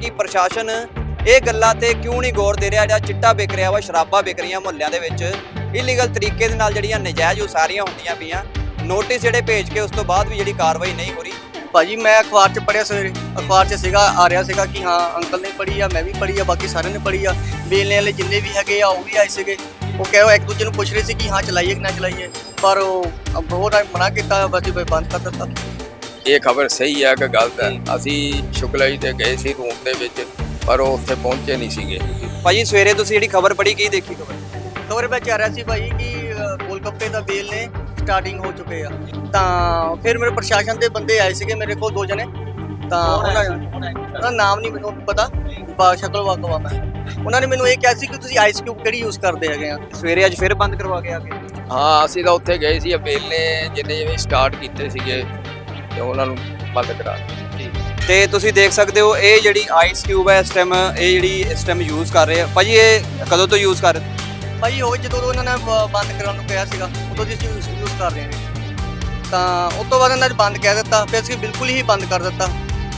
ਕਿ ਪ੍ਰਸ਼ਾਸਨ ਇਹ ਗੱਲਾਂ ਤੇ ਕਿਉਂ ਨਹੀਂ ਗੌਰ ਦੇ ਰਿਹਾ? ਜਿਹੜਾ ਚਿੱਟਾ ਵਿਕ ਰਿਹਾ ਵਾ, ਸ਼ਰਾਬਾਂ ਵਿਕ ਰਹੀਆਂ ਮੁਹੱਲਿਆਂ ਦੇ ਵਿੱਚ। ਇਲੀਗਲ ਤਰੀਕੇ ਦੇ ਨਾਲ ਜਿਹੜੀਆਂ ਨਜਾਇਜ਼ ਉਸਾਰੀਆਂ ਹੁੰਦੀਆਂ ਪਈਆਂ। ਨੋਟਿਸ ਜਿਹੜੇ ਭੇਜ ਕੇ ਉਸ ਤੋਂ ਬਾਅਦ ਵੀ ਜਿਹੜੀ ਕਾਰਵਾਈ ਨਹੀਂ ਹੋ ਰਹੀ। ਭਾਜੀ, ਮੈਂ ਅਖਬਾਰ 'ਚ ਪੜਿਆ ਸਵੇਰੇ। ਅਖਬਾਰ 'ਚ ਸੀਗਾ, ਆ ਰਿਹਾ ਸੀਗਾ ਕਿ ਹਾਂ, ਅੰਕਲ ਨੇ ਪੜ੍ਹੀ ਆ, ਮੈਂ ਵੀ ਪੜ੍ਹੀ ਆ, ਬਾਕੀ ਸਾਰਿਆਂ ਨੇ ਪੜ੍ਹੀ ਆ। ਬੇਲਣੇ ਵਾਲੇ ਜਿੰਨੇ ਵੀ ਹੈਗੇ ਆ, ਉਹ ਵੀ ਆਏ ਸੀਗੇ। ਉਹ ਕਹੋ ਇੱਕ ਦੂਜੇ ਨੂੰ ਪੁੱਛ ਰਹੇ ਸੀ ਕਿ ਹਾਂ, ਚਲਾਈਏ ਕਿ ਨਾ ਚਲਾਈਏ। ਪਰ ਉਹ ਬਹੁਤ ਟਾਈਮ ਮਨਾ ਕੀਤਾ, ਬਸ ਬੰਦ ਕਰ ਦਿੱਤਾ। ਇਹ ਖਬਰ ਸਹੀ ਹੈ ਕਿ ਗਲਤ ਹੈ ਅਸੀਂ ਸ਼ੁਕਲਾ ਜੀ ਤੇ ਗਏ ਸੀ ਰੂਮ ਦੇ ਵਿੱਚ ਪਰ ਉਹ ਉੱਥੇ ਪਹੁੰਚੇ ਨਹੀਂ ਸੀਗੇ। ਭਾਜੀ ਸਵੇਰੇ ਤੁਸੀਂ ਜਿਹੜੀ ਖਬਰ ਪੜ੍ਹੀ ਕੀ ਦੇਖੀ ਖਬਰ? ਖਬਰ ਵਿੱਚ ਆ ਰਿਹਾ ਸੀ ਭਾਈ ਕਿ ਗੋਲਗੱਪੇ ਦਾ ਬੇਲ ਨੇ ਸਟਾਰਟਿੰਗ ਹੋ ਚੁੱਕੇ ਆ। ਤਾਂ ਫਿਰ ਮੇਰੇ ਪ੍ਰਸ਼ਾਸਨ ਦੇ ਬੰਦੇ ਆਏ ਸੀਗੇ ਮੇਰੇ ਕੋਲ ਦੋ ਜਣੇ। ਤਾਂ ਉਹਨਾਂ ਦਾ ਨਾਮ ਨਹੀਂ ਮੈਨੂੰ ਪਤਾ। ਬਾ ਸ਼ਕਲ ਵਾਕਵਾ ਮੈਂ। ਉਹਨਾਂ ਨੇ ਮੈਨੂੰ ਇਹ ਕਿਹਾ ਸੀ ਕਿ ਤੁਸੀਂ ਆਈਸ ਕਿਊਬ ਕਿਹੜੀ ਯੂਜ਼ ਕਰਦੇ ਹੈਗੇ ਆ? ਸਵੇਰੇ ਅੱਜ ਫਿਰ ਬੰਦ ਕਰਵਾ ਕੇ ਆ ਗਏ। ਹਾਂ ਅਸੀਂ ਤਾਂ ਉੱਥੇ ਗਏ ਸੀ ਅਬੇਲ ਨੇ ਜਿੰਨੇ ਜਿਵੇਂ ਸਟਾਰਟ ਕੀਤੇ ਸੀਗੇ। ਤੇ ਉਹਨਾਂ ਨੂੰ ਬੰਦ ਕਰਾ ਦਿੱਤਾ। ਤੇ ਤੁਸੀਂ ਦੇਖ ਸਕਦੇ ਹੋ ਇਹ ਜਿਹੜੀ ਆਈਸ ਕਿਊਬ ਹੈ ਇਸ ਟਾਈਮ ਇਹ ਜਿਹੜੀ ਇਸ ਟਾਈਮ ਯੂਜ਼ ਕਰ ਰਹੇ ਆ। ਭਾਜੀ ਇਹ ਕਦੋਂ ਤੋਂ ਯੂਜ਼ ਕਰ ਰਹੇ? ਭਾਈ ਉਹ ਜਦੋਂ ਉਹਨਾਂ ਨੇ ਬੰਦ ਕਰਾਉਣ ਨੂੰ ਕਿਹਾ ਸੀਗਾ ਉਦੋਂ ਦੀ ਯੂਜ਼ ਯੂਜ਼ ਕਰ ਰਹੇ ਹਾਂ। ਤਾਂ ਉਸ ਤੋਂ ਬਾਅਦ ਇਹਨਾਂ ਨੇ ਬੰਦ ਕਹਿ ਦਿੱਤਾ ਫਿਰ ਅਸੀਂ ਬਿਲਕੁਲ ਹੀ ਬੰਦ ਕਰ ਦਿੱਤਾ।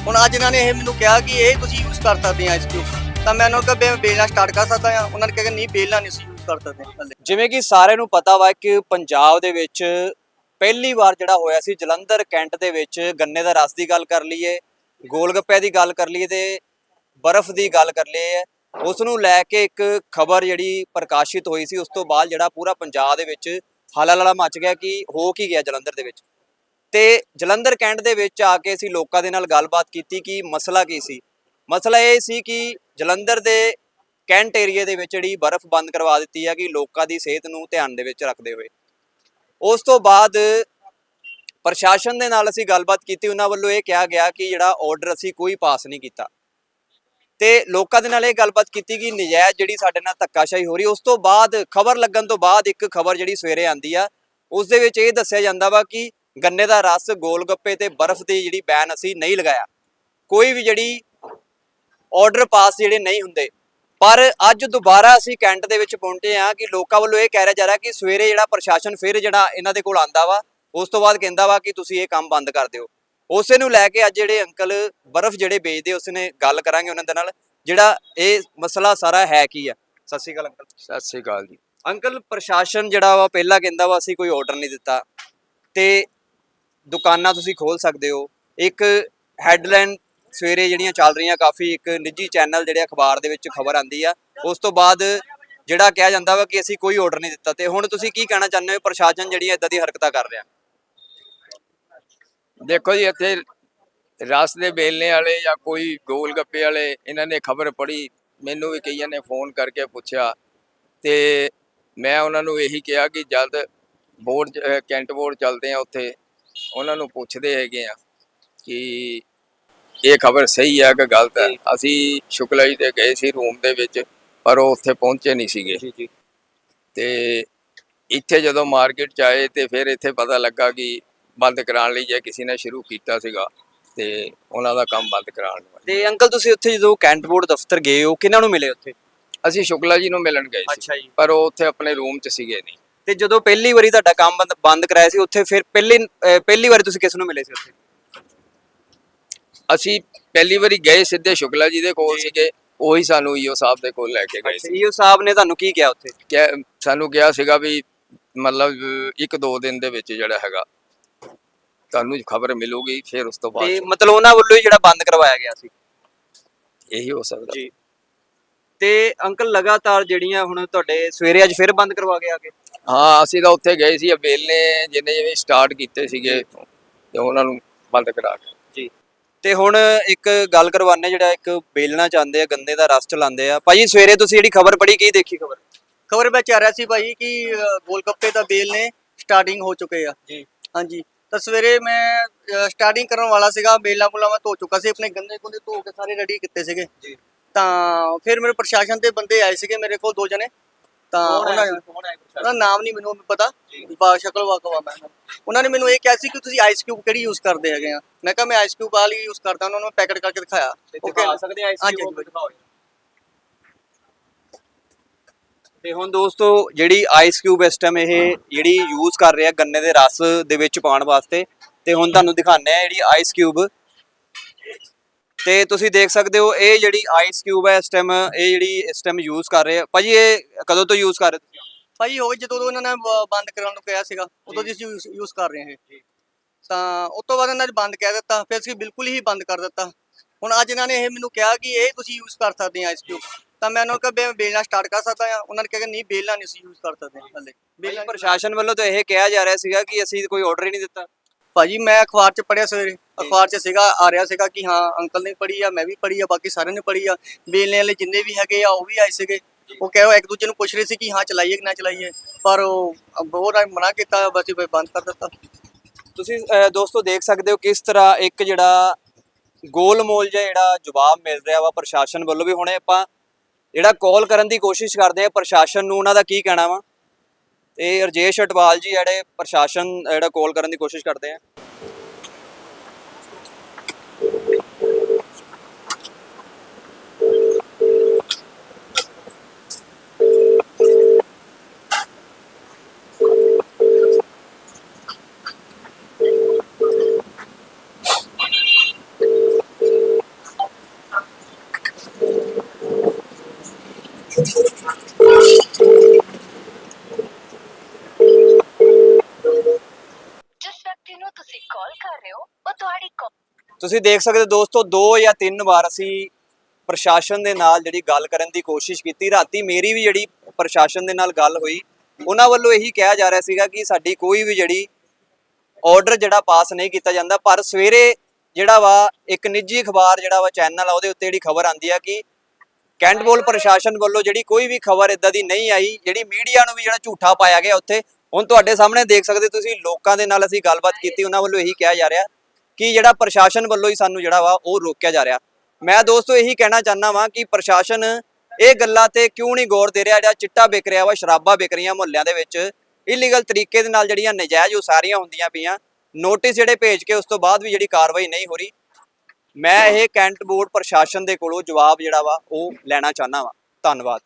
ਹੁਣ ਅੱਜ ਇਹਨਾਂ ਨੇ ਇਹ ਮੈਨੂੰ ਕਿਹਾ ਕਿ ਇਹ ਤੁਸੀਂ ਯੂਜ਼ ਕਰ ਸਕਦੇ ਆ ਆਈਸ ਕਿਊਬ ਤਾਂ ਮੈਂ ਉਹਨਾਂ ਨੂੰ ਕਿਹਾ ਬੇਲਣਾ ਸਟਾਰਟ ਕਰ ਸਕਦਾ ਹਾਂ। ਉਹਨਾਂ ਨੇ ਕਿਹਾ ਕਿ ਨਹੀਂ ਬੇਲਣਾ ਨਹੀਂ ਅਸੀਂ ਯੂਜ਼ ਕਰ ਸਕਦੇ ਜਿਵੇਂ ਕਿ ਸਾਰਿਆਂ ਨੂੰ ਪਤਾ ਵਾ ਕਿ ਪੰਜਾਬ ਦੇ ਵਿੱਚ ਪਹਿਲੀ ਵਾਰ ਜਿਹੜਾ ਹੋਇਆ ਸੀ, ਜਲੰਧਰ ਕੈਂਟ ਦੇ ਵਿੱਚ ਗੰਨੇ ਦਾ ਰਸ ਦੀ ਗੱਲ ਕਰ ਲਈਏ ਗੋਲ ਦੀ ਗੱਲ ਕਰ ਲਈਏ ਤੇ ਬਰਫ਼ ਦੀ ਗੱਲ ਕਰ ਲਈਏ, ਉਸ ਨੂੰ ਲੈ ਕੇ ਇੱਕ ਖਬਰ ਜਿਹੜੀ ਪ੍ਰਕਾਸ਼ਿਤ ਹੋਈ ਸੀ, ਉਸ ਤੋਂ ਬਾਅਦ ਜਿਹੜਾ ਪੂਰਾ ਪੰਜਾਬ ਦੇ ਵਿੱਚ ਹਾਲਾਲਾਲਾ ਮਚ ਗਿਆ ਕਿ ਹੋ ਕੀ ਗਿਆ ਜਲੰਧਰ ਦੇ ਵਿੱਚ। ਤੇ ਜਲੰਧਰ ਕੈਂਟ ਦੇ ਵਿੱਚ ਆ ਕੇ ਅਸੀਂ ਲੋਕਾਂ ਦੇ ਨਾਲ ਗੱਲਬਾਤ ਕੀਤੀ ਕਿ ਮਸਲਾ ਕੀ ਸੀ। ਮਸਲਾ ਇਹ ਸੀ ਕਿ ਜਲੰਧਰ ਦੇ ਕੈਂਟ ਏਰੀਆ ਦੇ ਵਿੱਚ ਜਿਹੜੀ ਬਰਫ਼ ਬੰਦ ਕਰਵਾ ਦਿੱਤੀ ਹੈ ਕਿ ਲੋਕਾਂ ਦੀ ਸਿਹਤ ਨੂੰ ਧਿਆਨ ਦੇ ਵਿੱਚ ਰੱਖਦੇ ਹੋਏ। ਉਸ ਤੋਂ ਬਾਅਦ ਪ੍ਰਸ਼ਾਸਨ ਦੇ ਨਾਲ ਅਸੀਂ ਗੱਲਬਾਤ ਕੀਤੀ, ਉਹਨਾਂ ਵੱਲੋਂ ਇਹ ਕਿਹਾ ਗਿਆ ਕਿ ਜਿਹੜਾ ਆਰਡਰ ਅਸੀਂ ਕੋਈ ਪਾਸ ਨਹੀਂ ਕੀਤਾ। ਤੇ ਲੋਕਾਂ ਦੇ ਨਾਲ ਇਹ ਗੱਲਬਾਤ ਕੀਤੀ ਕਿ ਨਜਾਇਜ਼ ਜਿਹੜੀ ਸਾਡੇ ਨਾਲ ਧੱਕਾਸ਼ਾਹੀ ਹੋ ਰਹੀ, ਉਸ ਤੋਂ ਬਾਅਦ, ਖਬਰ ਲੱਗਣ ਤੋਂ ਬਾਅਦ ਇੱਕ ਖਬਰ ਜਿਹੜੀ ਸਵੇਰੇ ਆਂਦੀ ਆ, ਉਸ ਦੇ ਵਿੱਚ ਇਹ ਦੱਸਿਆ ਜਾਂਦਾ ਵਾ ਕਿ ਗੰਨੇ ਦਾ ਰਸ ਗੋਲ ਗੱਪੇ ਤੇ ਬਰਫ਼ ਦੀ ਜਿਹੜੀ ਬੈਨ ਅਸੀਂ ਨਹੀਂ ਲਗਾਇਆ। ਕੋਈ ਵੀ ਜਿਹੜੀ ਆਰਡਰ ਪਾਸ ਜਿਹੜੇ ਨਹੀਂ ਹੁੰਦੇ ਪਰ ਅੱਜ ਦੁਬਾਰਾ ਅਸੀਂ ਕੈਂਟ ਦੇ ਵਿੱਚ ਪਹੁੰਚੇ ਆ ਕਿ ਲੋਕਾਂ ਵੱਲੋਂ ਇਹ ਕਹਿ ਰਿਹਾ ਜਾ ਰਿਹਾ ਕਿ ਸਵੇਰੇ ਜਿਹੜਾ ਪ੍ਰਸ਼ਾਸਨ ਫਿਰ ਜਿਹੜਾ ਇਹਨਾਂ ਦੇ ਕੋਲ ਆਂਦਾ ਵਾ ਉਸ ਤੋਂ ਬਾਅਦ ਕਹਿੰਦਾ ਵਾ ਕਿ ਤੁਸੀਂ ਇਹ ਕੰਮ ਬੰਦ ਕਰ ਦਿਓ। ਉਸੇ ਨੂੰ ਲੈ ਕੇ ਅੱਜ ਜਿਹੜੇ ਅੰਕਲ ਬਰਫ਼ ਜਿਹੜੇ ਵੇਚਦੇ ਉਸ ਨੇ ਗੱਲ ਕਰਾਂਗੇ ਉਹਨਾਂ ਦੇ ਨਾਲ। ਜਿਹੜਾ ਇਹ ਮਸਲਾ ਸਾਰਾ ਹੈ ਕੀ ਆ? ਸਤਿ ਸ਼੍ਰੀ ਅਕਾਲ ਅੰਕਲ। ਸਤਿ ਸ੍ਰੀ ਅਕਾਲ ਜੀ। ਅੰਕਲ ਪ੍ਰਸ਼ਾਸਨ ਜਿਹੜਾ ਵਾ ਪਹਿਲਾਂ ਕਹਿੰਦਾ ਵਾ ਅਸੀਂ ਕੋਈ ਆਰਡਰ ਨਹੀਂ ਦਿੱਤਾ। ਤੇ ਦੁਕਾਨਾਂ ਤੁਸੀਂ ਖੋਲ ਸਕਦੇ ਹੋ। ਇੱਕ ਹੈਡਲਾਈਨ ਸਵੇਰੇ ਜਿਹੜੀਆਂ ਚੱਲ ਰਹੀਆਂ ਕਾਫੀ ਇੱਕ ਨਿੱਜੀ ਚੈਨਲ ਜਿਹੜੇ ਅਖਬਾਰ ਦੇ ਵਿੱਚ ਖਬਰ ਆਂਦੀ ਆ, ਉਸ ਤੋਂ ਬਾਅਦ ਜਿਹੜਾ ਕਿਹਾ ਜਾਂਦਾ ਵਾ ਕਿ ਅਸੀਂ ਕੋਈ ਆਰਡਰ ਨਹੀਂ ਦਿੱਤਾ ਤੇ ਹੁਣ ਤੁਸੀਂ ਕੀ ਕਹਿਣਾ ਚਾਹੁੰਦੇ ਹੋ? ਪ੍ਰਸ਼ਾਸਨ ਜਿਹੜੀਆਂ ਇਦਾਂ ਦੀ ਹਰਕਤਾਂ ਕਰ ਰਿਹਾ? ਦੇਖੋ ਜੀ, ਇੱਥੇ ਰਸ ਦੇ ਬੇਲਣੇ ਵਾਲੇ ਜਾਂ ਕੋਈ ਗੋਲ ਗੱਪੇ ਵਾਲੇ, ਇਹਨਾਂ ਨੇ ਖਬਰ ਪੜ੍ਹੀ, ਮੈਨੂੰ ਵੀ ਕਈਆਂ ਨੇ ਫੋਨ ਕਰਕੇ ਪੁੱਛਿਆ ਤੇ ਮੈਂ ਉਹਨਾਂ ਨੂੰ ਇਹੀ ਕਿਹਾ ਕਿ ਜਲਦ ਬੋਰਡ ਕੈਂਟ ਬੋਰਡ ਚੱਲਦੇ ਆ ਉੱਥੇ, ਉਹਨਾਂ ਨੂੰ ਪੁੱਛਦੇ ਹੈਗੇ ਆ ਕਿ ਇਹ ਖਬਰ ਸਹੀ ਹੈ ਕਿ ਗਲਤ ਹੈ ਅਸੀਂ ਸ਼ੁਕਲਾ ਜੀ ਤੇ ਗਏ ਸੀ ਰੂਮ ਦੇ ਵਿੱਚ ਪਰ ਉਹ ਉੱਥੇ ਪਹੁੰਚੇ ਨਹੀਂ ਸੀਗੇ। ਜੀ ਜੀ। ਤੇ ਇੱਥੇ ਜਦੋਂ ਮਾਰਕੀਟ ਚ ਆਏ ਤੇ ਫਿਰ ਇੱਥੇ ਪਤਾ ਲੱਗਾ ਕਿ ਬੰਦ ਕਰਾਉਣ ਲਈ ਜੇ ਕਿਸੇ ਨੇ ਸ਼ੁਰੂ ਕੀਤਾ ਸੀਗਾ ਤੇ ਉਹਨਾਂ ਦਾ ਕੰਮ ਬੰਦ ਕਰਾਉਣ ਲਈ ਤੇ ਅੰਕਲ ਤੁਸੀਂ ਉੱਥੇ ਜਦੋਂ ਕੈਂਟ ਬੋਰਡ ਦਫ਼ਤਰ ਗਏ ਹੋ ਕਿਹਨਾਂ ਨੂੰ ਮਿਲੇ ਉੱਥੇ? ਅਸੀਂ ਸ਼ੁਕਲਾ ਜੀ ਨੂੰ ਮਿਲਣ ਗਏ ਸੀ। ਪਰ ਉਹ ਉੱਥੇ ਆਪਣੇ ਰੂਮ 'ਚ ਸੀਗੇ ਨਹੀਂ। ਤੇ ਜਦੋਂ ਪਹਿਲੀ ਵਾਰੀ ਤੁਹਾਡਾ ਕੰਮ ਬੰਦ- ਕਰਾਇਆ ਸੀ ਉੱਥੇ ਫਿਰ ਪਹਿਲੀ ਪਹਿਲੀ ਵਾਰੀ ਤੁਸੀਂ ਕਿਸ ਨੂੰ ਮਿਲੇ ਸੀ ਉੱਥੇ? ਅਸੀਂ ਪਹਿਲੀ ਵਾਰੀ ਗਏ ਸਿੱਧੇ ਸ਼ੁਕਲਾ ਜੀ ਦੇ ਕੋਲ ਸੀਗੇ ਉਹੀ ਸਾਨੂੰ ਈਓ ਸਾਹਿਬ ਦੇ ਕੋਲ ਲੈ ਕੇ ਗਏ ਸੀ। ਈਓ ਸਾਹਿਬ ਨੇ ਤੁਹਾਨੂੰ ਕੀ ਕਿਹਾ ਉੱਥੇ? ਕਿ ਸਾਨੂੰ ਕਿਹਾ ਸੀਗਾ ਵੀ ਮਤਲਬ ਇੱਕ ਦੋ ਦਿਨ ਦੇ ਵਿੱਚ ਜਿਹੜਾ ਹੈਗਾ ਤੁਹਾਨੂੰ ਖਬਰ ਮਿਲੂਗੀ ਫਿਰ ਉਸ ਤੋਂ ਤੇ ਬਾਅਦ ਮਤਲਬ ਉਹਨਾਂ ਵੱਲੋਂ ਹੀ ਜਿਹੜਾ ਬੰਦ ਕਰਵਾਇਆ ਗਿਆ ਸੀ। ਇਹੀ ਹੋ ਸਕਦਾ। ਜੀ। ਤੇ ਅੰਕਲ ਲਗਾਤਾਰ ਜਿਹੜੀਆਂ ਹੁਣ ਤੁਹਾਡੇ ਸਵੇਰੇ ਅੱਜ ਫਿਰ ਬੰਦ ਕਰਵਾ ਕੇ ਆ ਗਏ? ਹਾਂ ਅਸੀਂ ਤਾਂ ਉੱਥੇ ਗਏ ਸੀ ਅਬੇਲ ਨੇ ਜਿੰਨੇ ਜਿਵੇਂ ਸਟਾਰਟ ਕੀਤੇ ਸੀਗੇ ਤੇ ਉਹਨਾਂ ਨੂੰ ਬੰਦ ਕਰਾ ਕੇ। ਤੇ ਹੁਣ ਇੱਕ ਗੱਲ ਕਰਵਾਨੇ ਜਿਹੜਾ ਇੱਕ ਬੇਲਣਾ ਚਾਹੁੰਦੇ ਆ ਗੰਦੇ ਦਾ ਰਸ ਚਲਾਉਂਦੇ ਆ। ਭਾਜੀ ਸਵੇਰੇ ਤੁਸੀਂ ਜਿਹੜੀ ਖਬਰ ਪੜ੍ਹੀ ਕੀ ਦੇਖੀ ਖਬਰ? ਖਬਰ ਵਿੱਚ ਆ ਰਿਹਾ ਸੀ ਭਾਈ ਕਿ ਗੋਲਗੱਪੇ ਦਾ ਬੇਲ ਨੇ ਸਟਾਰਟਿੰਗ ਹੋ ਚੁੱਕੇ ਆ। ਜੀ। ਹਾਂਜੀ। ਤਾਂ ਸਵੇਰੇ ਮੈਂ ਸਟਾਰਟਿੰਗ ਕਰਨ ਵਾਲਾ ਸੀਗਾ ਬੇਲਾਂ ਬੁਲਾ ਮੈਂ ਧੋ ਚੁੱਕਾ ਸੀ ਆਪਣੇ ਗੰਦੇ ਗੁੰਦੇ ਧੋ ਕੇ ਸਾਰੇ ਰੈਡੀ ਕੀਤੇ ਸੀਗੇ। ਜੀ। ਤਾਂ ਫਿਰ ਮੇਰੇ ਪ੍ਰਸ਼ਾਸਨ ਦੇ ਬੰਦੇ ਆਏ ਸੀਗੇ ਮੇਰੇ ਕੋਲ ਦੋ ਜਣੇ। ਤਾਂ ਉਹਨਾਂ ਉਹਨਾਂ ਦਾ ਨਾਮ ਨਹੀਂ ਮੈਨੂੰ ਪਤਾ। ਬਾ ਸ਼ਕਲ ਵਾਕਵਾ ਮੈਂ। ਉਹਨਾਂ ਨੇ ਮੈਨੂੰ ਇਹ ਕਿਹਾ ਸੀ ਕਿ ਤੁਸੀਂ ਆਈਸ ਕਿਊਬ ਕਿਹੜੀ ਯੂਜ਼ ਕਰਦੇ ਹੈਗੇ ਆ? ਮੈਂ ਕਿਹਾ ਮੈਂ ਆਈਸ ਕਿਊਬ ਵਾਲੀ ਯੂਜ਼ ਕਰਦਾ ਉਹਨਾਂ ਨੂੰ ਮੈਂ ਪੈਕਟ ਕਰਕੇ ਦਿਖਾਇਆ। ਸਕਦੇ ਆ ਨੂੰ ਦਿਖਾਓ ਤੇ ਹੁਣ ਦੋਸਤੋ ਜਿਹੜੀ ਆਈਸ ਕਿਊਬ ਇਸ ਟਾਈਮ ਇਹ ਜਿਹੜੀ ਯੂਜ਼ ਕਰ ਰਿਹਾ ਗੰਨੇ ਦੇ ਰਸ ਦੇ ਵਿੱਚ ਪਾਉਣ ਵਾਸਤੇ ਤੇ ਹੁਣ ਤੁਹਾਨੂੰ ਦਿਖਾਉਂਦੇ ਆ ਜਿਹੜੀ ਆਈਸ ਕਿਊਬ ਤੇ ਤੁਸੀਂ ਦੇਖ ਸਕਦੇ ਹੋ ਇਹ ਜਿਹੜੀ ਆਈਸ ਕਿਊਬ ਹੈ ਇਸ ਟਾਈਮ ਇਹ ਜਿਹੜੀ ਇਸ ਟਾਈਮ ਯੂਜ਼ ਕਰ ਰਹੇ ਆ। ਭਾਜੀ ਇਹ ਕਦੋਂ ਤੋਂ ਯੂਜ਼ ਕਰ ਰਹੇ ਤੁਸੀਂ? ਭਾਈ ਹੋ ਗਏ ਜਦੋਂ ਤੋਂ ਇਹਨਾਂ ਨੇ ਬੰਦ ਕਰਾਉਣ ਨੂੰ ਕਿਹਾ ਸੀਗਾ ਉਦੋਂ ਦੀ ਅਸੀਂ ਯੂਜ਼ ਕਰ ਰਹੇ ਹਾਂ ਇਹ। ਤਾਂ ਉਸ ਤੋਂ ਬਾਅਦ ਇਹਨਾਂ ਨੇ ਬੰਦ ਕਹਿ ਦਿੱਤਾ ਫਿਰ ਅਸੀਂ ਬਿਲਕੁਲ ਹੀ ਬੰਦ ਕਰ ਦਿੱਤਾ। ਹੁਣ ਅੱਜ ਇਹਨਾਂ ਨੇ ਇਹ ਮੈਨੂੰ ਕਿਹਾ ਕਿ ਇਹ ਤੁਸੀਂ ਯੂਜ਼ ਕਰ ਸਕਦੇ ਆ ਆਈਸ ਕਿਊਬ ਤਾਂ ਮੈਂ ਉਹਨਾਂ ਨੂੰ ਕਿਹਾ ਮੈਂ ਬੇਲਣਾ ਸਟਾਰਟ ਕਰ ਸਕਦਾ ਆ। ਉਹਨਾਂ ਨੇ ਕਿਹਾ ਨਹੀਂ ਬੇਲਣਾ ਨਹੀਂ ਅਸੀਂ ਯੂਜ਼ ਕਰ ਸਕਦੇ ਹਲੇ। ਭਾਜੀ ਪ੍ਰਸ਼ਾਸਨ ਵੱਲੋਂ ਤਾਂ ਇਹ ਕਿਹਾ ਜਾ ਰਿਹਾ ਸੀਗਾ ਕਿ ਅਸੀਂ ਕੋਈ ਆਰਡਰ ਹੀ ਨਹੀਂ ਦਿੱਤਾ। ਭਾਜੀ ਮੈਂ ਅਖਬਾਰ 'ਚ ਪੜਿਆ ਸਵੇਰੇ। ਅਖਬਾਰ 'ਚ ਸੀਗਾ ਆ ਰਿਹਾ ਸੀਗਾ ਕਿ ਹਾਂ ਅੰਕਲ ਨੇ ਪੜ੍ਹੀ ਆ ਮੈਂ ਵੀ ਪੜ੍ਹੀ ਆ ਬਾਕੀ ਸਾਰਿਆਂ ਨੇ ਪੜ੍ਹੀ ਆ। ਬੇਲਣੇ ਵਾਲੇ ਜਿੰਨੇ ਵੀ ਹੈਗੇ ਆ ਉਹ ਵੀ ਆਏ ਸੀਗੇ। ਉਹ ਕਹਿ ਇੱਕ ਦੂਜੇ ਨੂੰ ਪੁੱਛ ਰਹੇ ਸੀ ਕਿ ਹਾਂ ਚਲਾਈਏ ਕਿ ਨਾ ਚਲਾਈਏ ਪਰ ਉਹ ਬਹੁਤ ਮਨਾ ਕੀਤਾ ਬਸ ਹੀ ਬੰਦ ਕਰ ਦਿੱਤਾ। ਤੁਸੀਂ ਅਹ, ਦੋਸਤੋ ਦੇਖ ਸਕਦੇ ਹੋ ਕਿਸ ਤਰ੍ਹਾਂ ਇੱਕ ਜਿਹੜਾ ਗੋਲਮੋਲ ਜਿਹਾ ਜਿਹੜਾ ਜਵਾਬ ਮਿਲ ਰਿਹਾ ਵਾ ਪ੍ਰਸ਼ਾਸਨ ਵੱਲੋਂ ਵੀ। ਹੁਣੇ ਆਪਾਂ ਜਿਹੜਾ ਕਾਲ ਕਰਨ ਦੀ ਕੋਸ਼ਿਸ਼ ਕਰਦੇ ਆ ਪ੍ਰਸ਼ਾਸਨ ਨੂੰ ਉਹਨਾਂ ਦਾ ਕੀ ਕਹਿਣਾ ਵਾ? ਤੇ ਰਜੇਸ਼ ਅਟਵਾਲ ਜੀ ਜਿਹੜੇ ਪ੍ਰਸ਼ਾਸਨ ਜਿਹੜਾ ਕਾਲ ਕਰਨ ਦੀ ਕੋਸ਼ਿਸ਼ ਕਰਦੇ ਆ ਜਿਸ ਵਿਅਕਤੀ ਨੂੰ ਤੁਸੀਂ ਕਾਲ ਕਰ ਰਹੇ ਹੋ, ਉਹ ਤੁਹਾਡੀ ਤੁਸੀਂ ਦੇਖ ਸਕਦੇ ਹੋ ਦੋਸਤੋ, ਦੋ ਜਾਂ ਤਿੰਨ ਵਾਰ ਅਸੀਂ ਪ੍ਰਸ਼ਾਸਨ ਦੇ ਨਾਲ ਜਿਹੜੀ ਗੱਲ ਕਰਨ ਦੀ ਕੋਸ਼ਿਸ਼ ਕੀਤੀ। ਰਾਤੀ ਮੇਰੀ ਵੀ ਜਿਹੜੀ ਪ੍ਰਸ਼ਾਸਨ ਦੇ ਨਾਲ ਗੱਲ ਹੋਈ, ਉਹਨਾਂ ਵੱਲੋਂ ਇਹੀ ਕਿਹਾ ਜਾ ਰਿਹਾ ਸੀਗਾ ਕਿ ਸਾਡੀ ਕੋਈ ਵੀ ਜਿਹੜੀ ਆਰਡਰ ਜਿਹੜਾ ਪਾਸ ਨਹੀਂ ਕੀਤਾ ਜਾਂਦਾ, ਪਰ ਸਵੇਰੇ ਜਿਹੜਾ ਵਾ, ਇੱਕ ਨਿੱਜੀ ਅਖਬਾਰ ਜਿਹੜਾ ਵਾ ਚੈਨਲ ਆ, ਉਹਦੇ ਉੱਤੇ ਜਿਹੜੀ ਖਬਰ ਆਂਦੀ ਆ ਕਿ ਕੈਂਟਬੋਲ ਪ੍ਰਸ਼ਾਸਨ ਵੱਲੋਂ ਜਿਹੜੀ ਕੋਈ ਵੀ ਖਬਰ ਇਦਾਂ ਦੀ ਨਹੀਂ ਆਈ, ਜਿਹੜੀ ਮੀਡੀਆ ਨੂੰ ਵੀ ਜਿਹੜਾ ਝੂਠਾ ਪਾਇਆ ਗਿਆ ਉੱਥੇ ਹੁਣ ਤੁਹਾਡੇ ਸਾਹਮਣੇ ਦੇਖ ਸਕਦੇ ਤੁਸੀਂ, ਲੋਕਾਂ ਦੇ ਨਾਲ ਅਸੀਂ ਗੱਲਬਾਤ ਕੀਤੀ, ਉਹਨਾਂ ਵੱਲੋਂ ਇਹੀ ਕਿਹਾ ਜਾ ਰਿਹਾ ਕਿ ਜਿਹੜਾ ਪ੍ਰਸ਼ਾਸਨ ਵੱਲੋਂ ਹੀ ਸਾਨੂੰ ਜਿਹੜਾ ਵਾ ਉਹ ਰੋਕਿਆ ਜਾ ਰਿਹਾ। ਮੈਂ ਦੋਸਤੋ ਇਹੀ ਕਹਿਣਾ ਚਾਹੁੰਦਾ ਵਾਂ ਕਿ ਪ੍ਰਸ਼ਾਸਨ ਇਹ ਗੱਲਾਂ ਤੇ ਕਿਉਂ ਨਹੀਂ ਗੌਰ ਦੇ ਰਿਹਾ, ਜਿਹੜਾ ਚਿੱਟਾ ਵਿਕ ਰਿਹਾ ਵਾ, ਸ਼ਰਾਬਾਂ ਵਿਕ ਰਹੀਆਂ ਮੁਹੱਲਿਆਂ ਦੇ ਵਿੱਚ। ਇਲੀਗਲ ਤਰੀਕੇ ਦੇ ਨਾਲ ਜਿਹੜੀਆਂ ਨਜਾਇਜ਼ ਉਹ ਸਾਰੀਆਂ ਹੁੰਦੀਆਂ ਪਈਆਂ। ਨੋਟਿਸ ਜਿਹੜੇ ਭੇਜ ਕੇ ਉਸ ਤੋਂ ਬਾਅਦ ਵੀ ਜਿਹੜੀ ਕਾਰਵਾਈ ਨਹੀਂ ਹੋ ਰਹੀ। ਮੈਂ ਇਹ ਕੈਂਟ ਬੋਰਡ ਪ੍ਰਸ਼ਾਸਨ ਦੇ ਕੋਲੋਂ ਜਵਾਬ ਜਿਹੜਾ ਵਾ ਉਹ ਲੈਣਾ ਚਾਹੁੰਦਾ ਵਾਂ। ਧੰਨਵਾਦ।